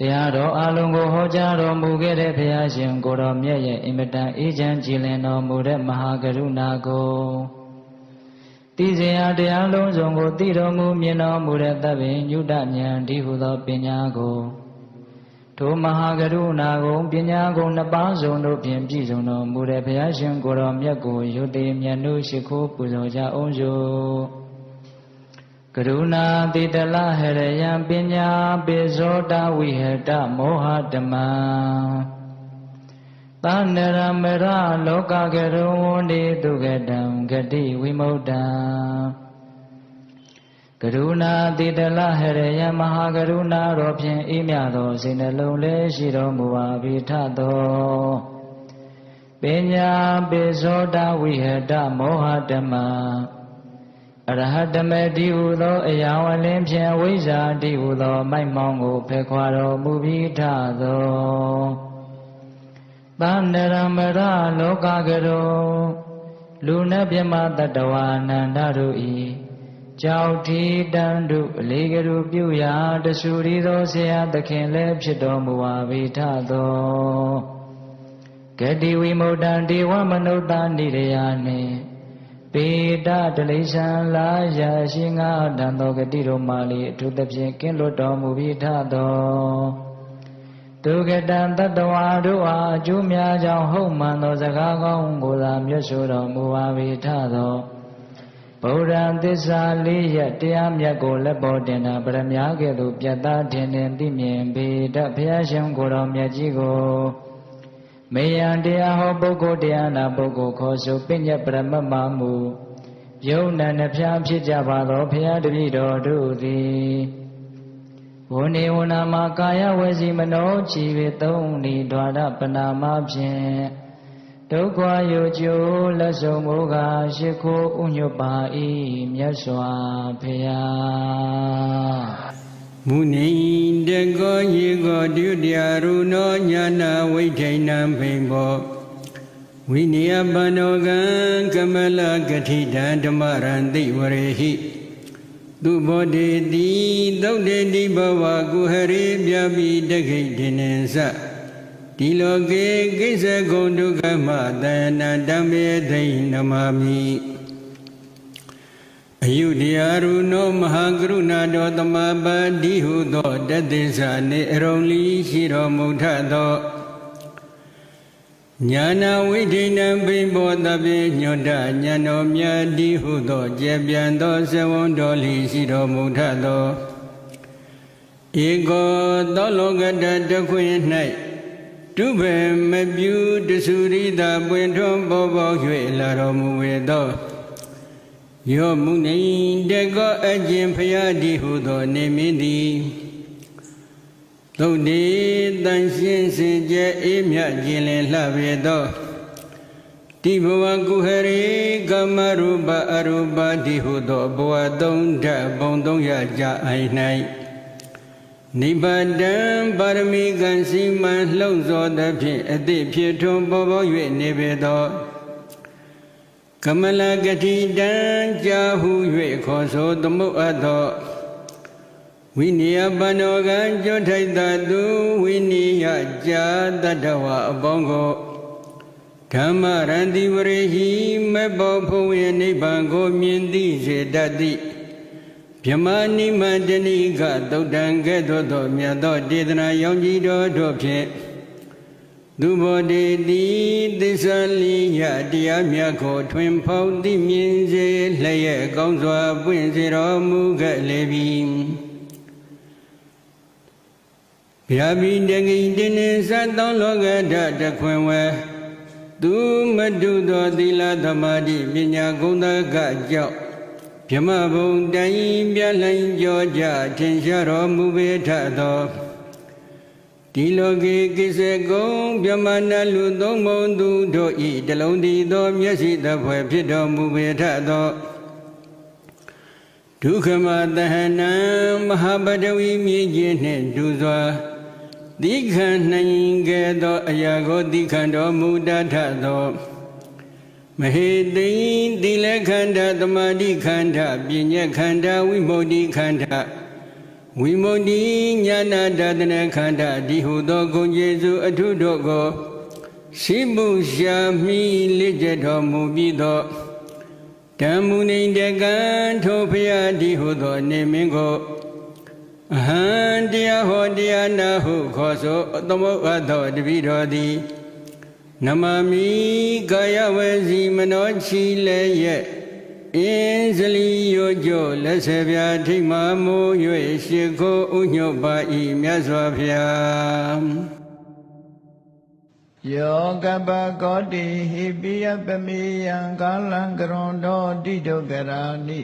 တရားတော်အလုံးကိုဟောကြားတော်မူခဲ့တဲ့ဘုရားရှင်ကိုတော်မြတ်ရဲ့အင်မတန်အေးချမ်းကြည်လင်တော်မူတဲ့မဟာကရုဏာကိုတည်စေရာတရားလုံးစုံကိုတည်တော်မူမြင်တော်မူတဲ့သဗ္ဗညုတဉာဏ်ဒီဟုသောပညာကိုထိုမဟာကရုဏာကိုပညာကိုနှစ်ပါးစုံတို့ဖြင့်ပြည့်စုံတော်မူတဲ့ဘုရားရှင်ကိုတော်မြတ်ကိုယုတိမြတ်နုရှိခိုးပူဇော်ကြအောင်စို့ ကရုဏာတိတလဟရယံပညာပိဇောတဝိဟတမောဟတမံသန္နရမရလောကကရုံဝန္တိတုကတံဂတိဝိမု ക്ത ံကရုဏာတိတလဟရယံမဟာကရုဏာတော်ဖြင့်အေးမြသောစိတ်နှလုံးလေးရှိတော်မူပါဘိထသောပညာပိဇောတဝိဟတမောဟတမံ အရဟတမေတိဟုသောအရာဝလင်းဖြင့်ဝိဇ္ဇာတိဟုသော မိုက်မောင်းကိုဖယ်ခွာတော်မူပြီးထသောသန္နရမရလောကကရောလူနှပြမတတဝါနန္ဒတို့ဤကြောက်ထီတန်တို့အလေးကလူပြုရာတဆူရီသောဆရာသခင်လည်းဖြစ်တော်မူပါဘိထသောဂတိဝိမု ക്ത ံဒေဝမနုဿာနိရယာနှင့် ပေတတလိษံလာရာရှိငါတန်သောဂတိတို့မာလီအထူးသဖြင့်ကင်းလွတ်တော်မူပြီးထသောဒုက္ကတံတတဝါတို့အားအကျိုးများကြောင့်ဟုတ်မှန်သောစကားကောင်းကိုသာမြတ်ဆိုတော်မူပါပြီးထသောဗုဒ္ဓံသစ္စာလေးရတရားမြတ်ကိုလက်ပေါ်တင်တာပရမ ्या ကဲ့သို့ပြတ်သားထင်ထင်သိမြင်ပေတတ်ဘုရားရှင်ကိုယ်တော်မြတ်ကြီးကို မေယံတရားဟောပုဂ္ဂိုလ်တရားနာပုဂ္ဂိုလ်ခေါ်ဆိုပညတ်ပရမတ်မမူယုံနာနှဖျားဖြစ်ကြပါသောဘုရားတပည့်တော်တို့သည်ဝနေဝနာမှာကာယဝစီမနောချီပေသုံးဤဓာရပနာမဖြင့်ဒုက္ခယောကျိုးလက်ဆုံးမိုးကရှိခိုးဥညွတ်ပါ၏မြတ်စွာဘုရားမုနိ တကောယေကောဒုတိယရုနောညာနာဝိထိဏံဖိဘောဝိနိယပန္နောကံကမလကတိတံဓမ္မရံတိဝရေဟိသူဘောတေတိသုတ်တေတိဘဝကုဟရေပြပိတခိတေနံသဒီလောကေကိစ္စကုံဒုက္ခမတယနာဓမ္မေသိနမမိအ ယုဒယာရုနောမဟာကရုဏာတော်သမပါတိဟုသောတသေသနေအရုံလီရှိတော်မူထသောညာနာဝိဒိဏံဘိဘောတပိညွတ်တညာတော်မြတ်တိဟုသောကျေပြန်သောဇဝံတော်လီရှိတော်မူထသောဧကောသောလောကတတခွင်၌တုဘေမပြူတဆူရိတာပွင့်ထွန်းပေါ်ပေါ်၍လာတော်မူဝေသော ယောမုနိတကောအကျင်ဖယားဒီဟုသောနေမင်းသည်သုတ်တိတန်ရှင်းစင်ကြဲအေးမြခြင်းလင်လှပေသောတိဘဝကုဟရေကမရူပအရူပဒီဟုသောဘဝသုံးဓာတ်ဘုံသုံးရကြအိုင်၌နိဗ္ဗာန်ပါရမီကံစီမံလှုံ့ဆော်သဖြင့်အတိဖြစ်ထွန်းပေါ်ပေါ်၍နေပေသော ကမလကတိတံကြာဟု၍ခေါ်ဆိုသမုတ်အပ်သောဝိနည်းပန္နောကံကျွတ်ထိုက်သသူဝိနည်းကြာတတ္တဝအပေါင်းကိုဓမ္မရန္တိဝရေဟိမေဘောဖုံရနိဗ္ဗာန်ကိုမြင်သိစေတတ်သည်မြမနိမတဏိကသုတ်တံကဲ့သို့သောမြတ်သောတေသနာယောင်ကြီးတော်တို့ဖြင့် သူဘောတေတိသစ္စာလီယတရားမြတ်ကိုထွင်ဖောက်သိမြင်စေလျက်ကောင်းစွာပွင့်စေတော်မူခဲ့လေပြီဗျာဘိတကိတင်းနေသတ်သောလောကဓာတခွင်ဝဲသူမတုသောသီလသမာဓိပညာဂုဏ်တကကြောင့်ဗြဟ္မဘုံတိုင်းပြလှန်ကြောကြထင်ရှားတော်မူပေထသော ဒီလောကေကိစ္စကုံဗြဟ္မဏလူသုံးမုံသူတို့ဤတလုံးတည်သော မျက်စိတဖွယ်ဖြစ်တော်မူပေထသောဒုက္ခမတဟနံမဟာပတဝီမြည်ခြင်းနှင့်ဒုစွာသီခံနိုင်ကဲ့သောအရာကိုသီခံတော်မူတတ်သောမဟေတိသီလခန္ဓာတမာတိခန္ဓာပညာခန္ဓာဝိမု ക്തി ခန္ဓာ ဝိမု ക്തി ညာနာတတနခန္ဓာဒီဟုသောဂုဏ်ကျေးဇူးအထုတို့ကိုရှိမှုရှာမိလက်ကျက်တော်မူပြီးသောဓမ္မုနိတကံထိုဖျားဒီဟုသောနေမင်းကိုအဟံတရားဟောတရားနာဟုခေါ်ဆိုသမုတ်အပ်သောတပိတော်သည်နမမိကာယဝေစီမနောချီလည်းရဲ့ အင်းစလီယောကျို့လက်ဆက်ပြာထိတ်မှမိုး၍ရှိခိုးဥညွတ်ပါဤမြတ်စွာဘုရားယောကပကောတိဟိပိယပမေယံကာလံကရွန်တောတိတုကရာနိ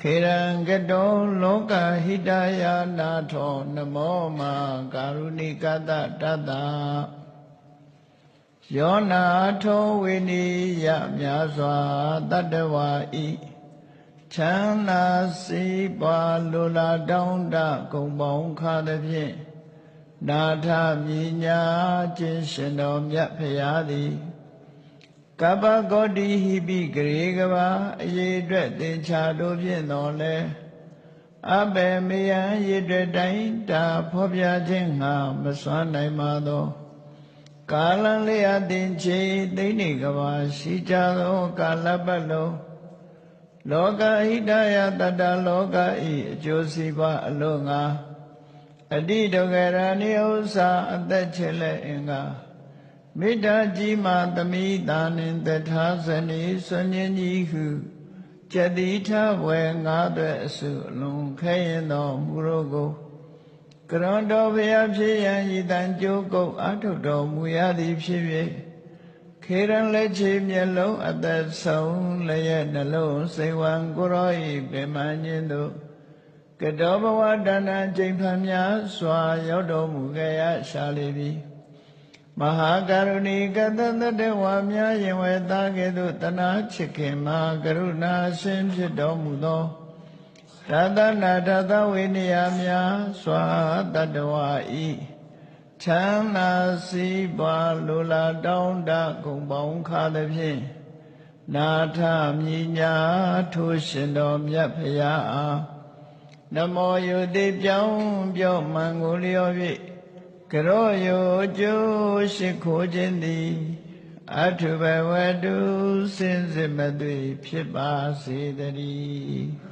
ခေရံကတောလောကဟိတယာနာထောနမောမာကာရုဏိကတတတ္တ ယောနာထောဝိနိယမြာစွာတတ္တဝါဤချမ်းသာစီးပွားလိုလားတောင်းတဂုံပေါင်းခါသဖြင့်နာထမြညာခြင်းရှင်တော်မြတ်ဖရာသည်ကပ္ပဂေါတိဟိပိဂရေကဘာအရေးအတွက်သင်္ချာတို့ဖြင့်တော်လဲအဘေမယံရေအတွက်တိုင်းတာဖော်ပြခြင်းငါမစွမ်းနိုင်ပါသော ကာလံလေးအသင်ချေသိနေကဘာရှိကြသောကာလပတ်လုံးလောကဟိတယတတလောကဤအကျိုးစီးပွားအလို့ငါအတိဒုက္ခရဏိဥ္စာအသက်ချေလက်အင်္ဂါမေတ္တာကြီးမှသမိတာနှင့်တထာဇနီဆွညင်းကြီးဟုကျတိထဝေငါးသွဲအစုအလုံးခဲရင်တော်မူရောကို ကရွန်တော်ဘုရားဖြစ်ရန်ဤတန်ကြိုးကုတ်အထုတော်မူရသည်ဖြစ်၍ခေရန်လက်ချေမျက်လုံးအသက်ဆုံးလည်းရဲ့နှလုံးစိတ်ဝံကိုရောဤပြမညင်းတို့ကတောဘဝတဏ္ဍချိန်ဖန်များစွာရောက်တော်မူခဲ့ရရှာလေပြီမဟာကရုဏီကတတတဝါများရင်ဝဲသားကဲ့သို့တနာချစ်ခင်မှာကရုဏာဆင်းဖြစ်တော်မူသော ရတနာတသဝိနည်းများစွာတတဝဤချမ်းသာစီးပွားလိုလားတောင်းတဂုံပေါင်းခါသဖြင့်နာထမြညာထိုးရှင်တော်မြတ်ဖရာအားနမောယုတိပြောင်းပြောင်းမှန်ကိုလျော်၍ကရောယုကျိုးရှိခိုးခြင်းသည်အထုဘဝတုစင်စစ်မသွေဖြစ်ပါစေတည်း